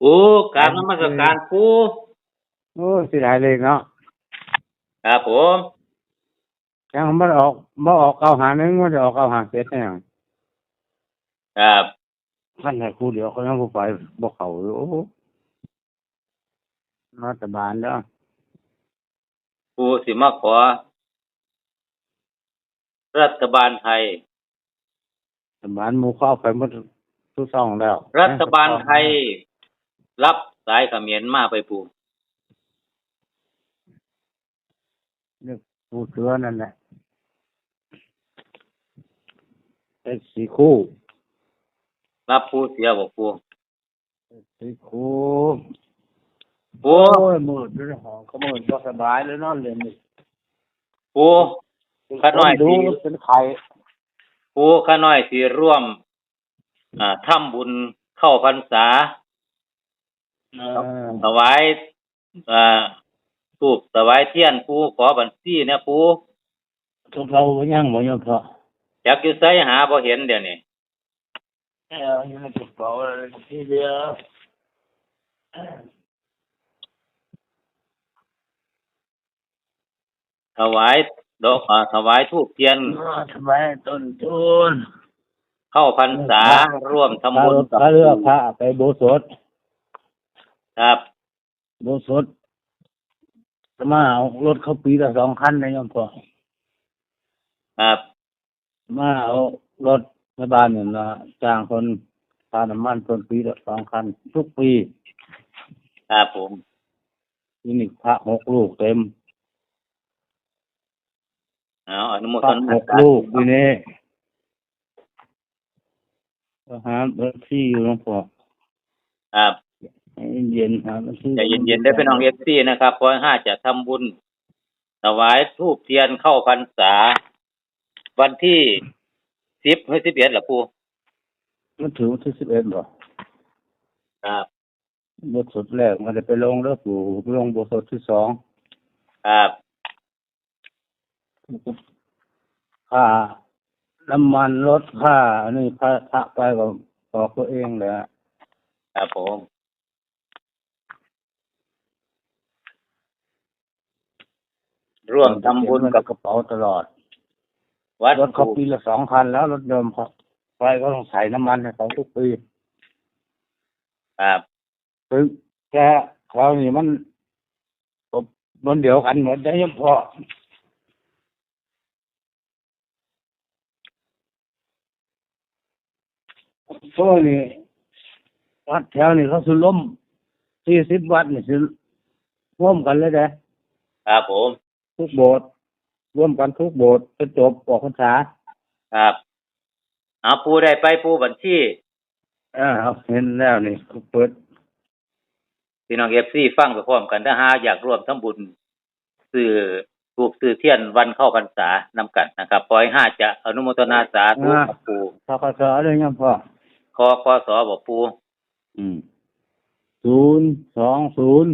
โอ้กรารนมัสการปูโอ้สิได้เลยเนาะครับผมยังมันออกบ่ออกเก้าหาหนึงมันจะออกเก้าหาเจ็ดเนี่ยครับท่านให้ครูเดียวเขายังบ่ไปบ่เข้าอยู่โอ้โหรัฐบาลเด้อปูสิมาขอ รัฐบาลไทย รัฐบาลหมู่เข้าไปหมดทุกช่องแล้ว รัฐบาลไทย รับสายเขมรมาไปปูผู้เสือนั่นแหละเป็นสีคู่ รับผู้เสียบอกปูสีคู่ปูโอ้ยมืดด้วยห้องเขามืดบ่สบายเลยเนอนเรียนนี่ปูข้าน้อยดูสิเป็นไข่ปูข้าน้อยสิร่วม อ่าทำบุญเข้าพรรษาเออ ถวายอ่าทูบถวายเทียนปูขอบัญชีเนี่ยปูทุกเราบ่ยังบ่ยังพออยากอยู่ไสหาบ่เห็นเดี๋ยวนี้เออยังไม่ถูกเป่าเลยทีเดียวถวายดอกอ่าถวายทูบเทียน ทำไมต้นทุนเข้าพรรษาร่วมทำบุญกับพระเรือพระไปโบสถ์ ครับโบสถ์จะมาเอารถเขาปีละสองคันนะโยมพ่อครับมาเอารถในบ้านเนี่ยนะจ้างคนค่าน้ำมันคนปีละสองคัน ทุกปีครับผมนี่นี่พระหกลูกเต็มเอาอนุโมพทระนาหกลูกปีนี้ก็หาเบอร์ที่อยู่หลวงพ่อครับให้ เย็นหาเบอร์ที่ใจเย็นๆได้เป็นน้องเอฟซีนะครับเพราะห้าจะทำบุญถวายทูบเทียนเข้าพรรษา วันที่สิบหรือสิบเอ็ดล่ะปูมันถือวันที่สิบเอ็ดบ่ครับบทสดแรกมันจะไปลงแล้วปู่ลงบทสดที่สองครับค่าน้ำมันรถค่าอันนี้พระพระไปก็บอกตัวเองแหละครับผม ร่วมทำบุญกับกระเป๋าตลอด วัดรถเขาปีละสองคันแล้วรถเดิมเขาไปก็ต้องใส่น้ำมันให้เขาทุกปีครับคือแค่คราวนี้มันบนเดียวกันหมดได้ยังพอพวกนี้วัดแถวนี้เขาสุล้มสี่สิบวัดนี่สิร่วมกันเลยเด้ครับผม ทุกโบสถ์ร่วมกันทุกโบสถ์จะจบออกพรรษาครับ เอาปูได้ไปปูบัญชีอ่าเอาเห็นแล้วนี่เขาเปิดพี่น้องเอฟซีฟังไปพร้อมกันถ้าหาอยากร่วมทำบุญซื้อทูบซื้อเทียนวันเข้าพรรษานำกันนะครับปอยห้าจะอนุโมทนาสาธุกับปูทกศเลยยังพ่อคอคอสอบอกปูอืมศูนย์สองศูนย์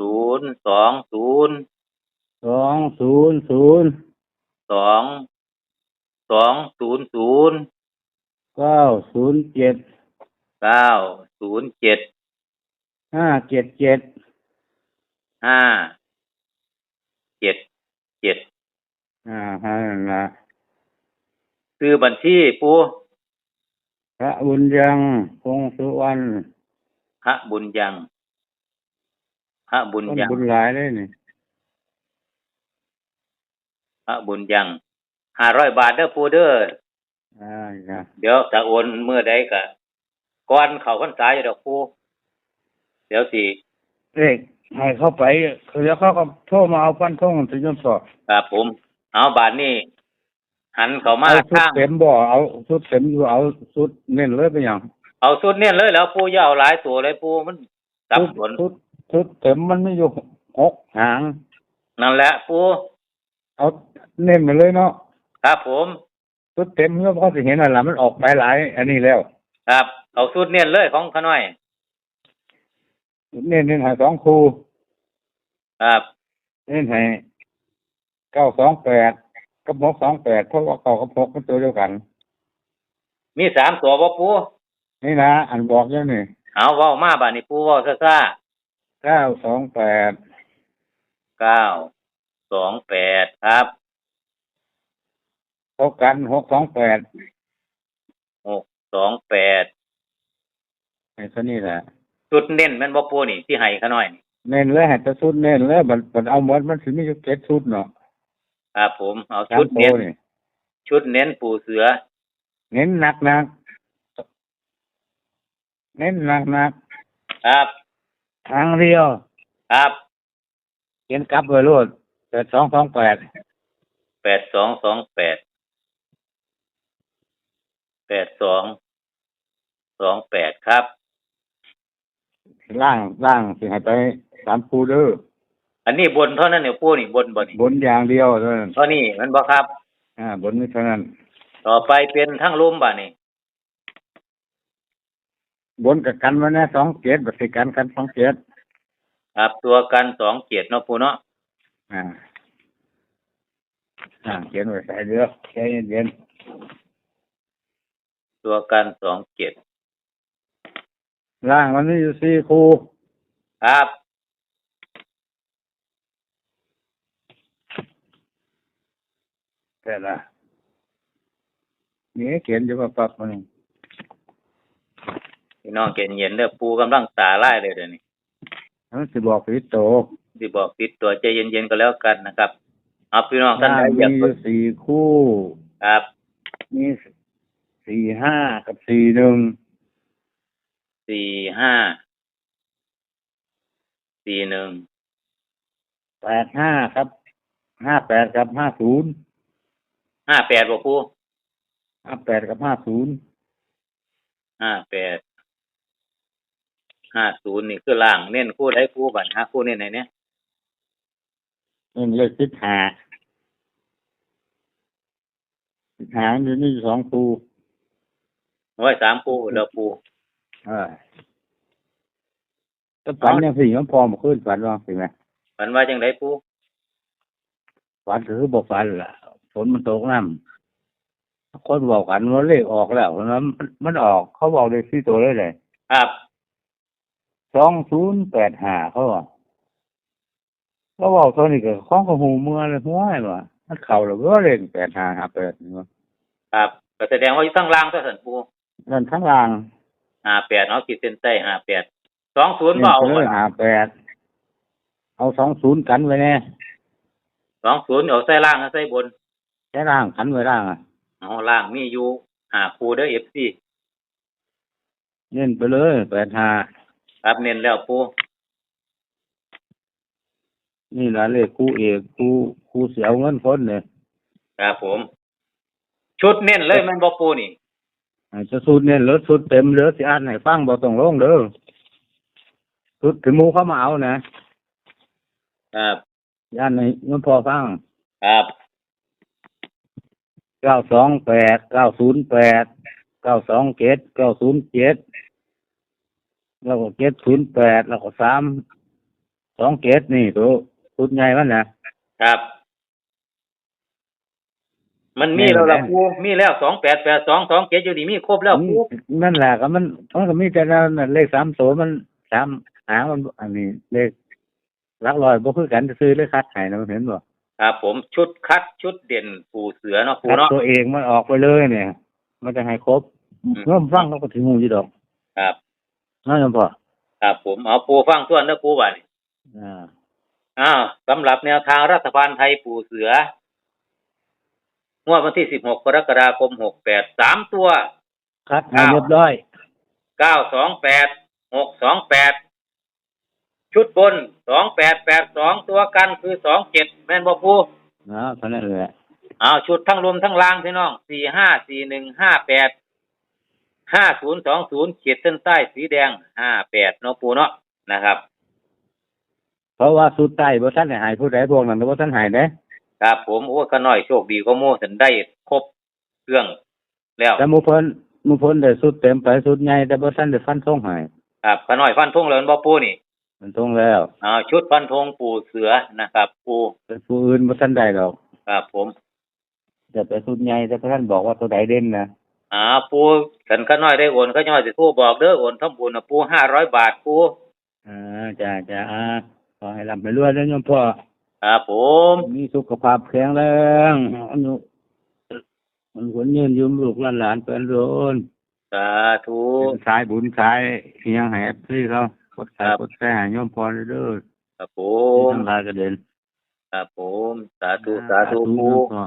ศูนย์สองศูนย์สองศูนย์ศูนย์สองสองศูนย์ศูนย์เก้าศูนย์เจ็ดเก้าศูนย์เจ็ดห้าเจ็ดเจ็ดห้าเจ็ดเจ็ดอ่าฮะนั่นละซื้อบัญชีปูพระบุญยังคงสุวรรณพระบุญยัง พระบุญต้นยังบุญหลายเลยนี่พระบุญยังห้าร้อยบาทเด้อปูเด้ออ่าจ้ะเดี๋ยวจะโอนเมื่อใดก็ก่อนเขาพรรษาอยู่ดอกปูเดี๋ยวสิเด็กให้เข้าไปคือแล้วเขาก็โทรมาเอาฟันทงถึงยมสอบครับผม เอาบาทนี้หันเขามาเอาชุดข้างเต็มบ่เอาชุดเต็มอยู่เอาชุดเน้นเลยเป็นอย่างเอาสุดเนี่ยเลยแล้วปูอย่าเอาหลายตัวเลยปูมันสับชุดสนชุด ชุดเต็มมันไม่อยู่หกหาง นั่นแหละปูเอาเน้นมาเลยเนาะครับผมชุดเต็มแล้วเขาจะเห็นอะไรมันออกไปหลาย อันนี้แล้ว ครับ เอาสุดเนี่ยเลยของขาน้อย เน้นเน้นให้สองครูครับเน้นให้เก้าสองแปดกับหกสองแปดเพราะว่าเก้ากับหกเป็นตัวเดียวกัน มีสามตัวบ่ปูนี่นะอันบอกอย่างนี้เอาเว้ามาบาดนี้ปูเว้าซ่า เก้าสองแปดๆเก้าสองแปดครับพบกันหกสองแปดหกสองแปดไอ้ตัวนี้แหละจุดเน้นแม่นบ่ปูนี่ที่ให้ขาน้อยนี่เน้นเลยให้แตะสุดเน้นเลยบัดบัดเอาหมดมันสิมีอยู่เจ็ดชุดเนาะครับผมเอาสามชุดโตเน้นนี่ชุดเน้นปูเสือ เน้นหนักหนักเน้นหนักหนักครับ ทางเดียวครับเขียนกลับไว้โลดแปดสองสองแปดแปดสองสองแปดแปดสองสองแปดครับ ล่างล่างสิให้ไปสามคูเด้ออันนี้บนเท่านั้นเนี่ยปูนี่บนบ่นี่บนอย่างเดียวเท่านั้นเท่านี้มันบ่ครับ อ่า บนนี้เท่านั้น ต่อไปเป็นทั้งลมบ่นี่ บนกับกันไว้นะสองเจ็ดบัตรกันกันสองเจ็ดครับตัวกันสองเกียรติเนาะปูเนาะอ่าอ่าเขียนไว้ใส่เรือใจเย็นตัวกันสองเกียรติๆล่างมันมีอยู่สี่คูครับแต่ละนี่เขียนอยู่ว่าปรับมัน พี่น้องเย็นเย็นๆเด้อปูกำลังตาไล่เลยเดี๋ยวนี้มันสิบอกผิดโตสิบอกติดตัวใจเย็นๆก็แล้วกันนะครับเอาพี่น้องท่านล่างใดอมียากอยู่สี่คู่ ครับมีสี่ห้ากับสี่หนึ่งสี่ห้าสี่หนึ่งแปดห้าครับห้าแปดกับห้าศูนย์ห้าแปดบ่ปูห้าแปดกับห้าศูนย์ห้าแปด ห้าศูนย์นี่คือล่างเน้นคู่ได้คู่บันหาคู่เน้นไหนเนี่ยนี่เลขทิศหาทิศหาอยู่นี่สองคู่ไว้สามคู่แล้วปูเออก็ฝันยังสี่มันพอมาขึ้นฝันว่าสิไหมมันว่าจังไดปูฝันคือบอกฝันล่ะฝนมันตกน้ำคนบอกกันว่าเลขออกแล้วแล้วมันมันออกเขาบอกเลขที่ตัวเลยเลยครับ สองศูนย์แปดห้าเขาบอกเขาบอกตัวนี้ก็ข้องกับหูเมื่อเลยหัวไอ้บ่มันเข่าแล้วก็เลขแปดห้าห้าแปดนี่วะครับก็แสดงว่าอยู่ทั้งล่างตัวสันปูนั่นทั้งล่างห้าแปดเนาะขีดเส้นใต้ห้าแปดสองศูนย์นี่เบาเลยห้าแปดเอาสองศูนย์กันไว้แน่สองศูนย์เอาใส่ล่างกับใส่บนใช้ล่างกันไว้ล่างอะเอาล่างมีอยู่หาคู่เด้อเอฟซีเน้นไปเลยแปดห้า ครับเน้นแล้วปูนี่ละเลขคู่เอกคู่คู่เสียวเงินคนเนี่ยครับผม ชุดเน้นเลยแมันบ่ปูนี่อาจจะสูตรเนี่ยรถสูตรเต็มเหลือสิอ่านให้ฟังบ่ต้องลงเด้อสูตรถึงหมูเข้ามาเอานะครับย่านให้มันพอฟังครับเก้าสองแปดเก้าศูนย์แปดเก้าสองเจ็ดเก้าศูนย์เจ็ด แล้วก็เจ็ดศูนย์แปดแล้วก็สามสองเจ็ดนี่ตัวสูตรใหญ่มันนะครับ มันมีแล้วล่ะปูมีแล้วสองแปดแปดสองสองเจ็ดอยู่นี่มีครบแล้วปูนั่นแหละก็มันมันก็มีแต่นั้นน่ะเลขสามตัวมันสามหางมันอันนี้เลขหลักลอยบ่คือกันซื้อเลขคัดให้นะมันเห็นบ่ครับผมชุดคัดชุดเด่นปูเสือเนาะปูคัดเนาะตัวเองมันออกไปเลยเนี่ย มันจะให้ครบอืมเริ่มฟังเขาก็ถึงหูอยู่ดอก ครับ นั่นยังพอครับผมเอาปูฟังส่วนเด้อปูบ่านี่อ่าอ้าวสำหรับแนวทางรัฐบาลไทยปูเสืองวดวันที่สิบหกกรกฎาคมหกแปดสามตัวคัดให้เรียบร้อยเก้าสองแปดหกสองแปดชุดบนสองแปดแปดสองตัวกันคือสองเจ็ดแม่นบ่ปูนะเท่านั้นแหละเอาชุดทั้งรวมทั้งล่างพี่น้องสี่ห้าสี่หนึ่งห้าแปด ห้าศูนย์สองศูนย์ขีดเส้นใต้สีแดงห้าแปดเนาะปูเนาะนะครับ เพราะว่าสุดใต้บ่ท่านได้ใหายผู้ใดพวกนั้นบ่ท่านใหายเด้ครับผมโอ้ขน้อยโชคดีก็โม่ถึงได้ครบเครื่องแล้วแต่หมู่เพิ่นหมู่เพิ่นได้สุดเต็มไปสุดใหญ่แต่บ่ท่านได้ฟันธงให้ครับขน้อยฟันธงเลยบ่ปูนี่มันธงแล้วเอาชุดฟันธงปูเสือนะครับ ปูแต่ผู้อื่นบ่ท่านได้ดอกครับผมแต่ไปสุดใหญ่แต่บ่ท่านบอกว่าตัวใดเด่นนะ อ่าปูกันข้าน้อยได้โอนข้าน้อยสิโทรบอกเด้อโอนทำบุญน่ะปูห้าร้อยบาทปูอ่าจ้าจ้าอ่าขอให้ร่ำไปรวยแล้วโยมพ่อครับผมมีสุขภาพแข็งแรงอนุมันคนยืนยืมลูกหลานหลานเป็นโรนสาธุเป็นสายบุญสายเฮียงแหบที่เขากดสายครับกดแส่โยมพ่อเด้อครับผที่มทั้งหลายกระเด็นครับผมสาธุสาธุปูโยมพ่อ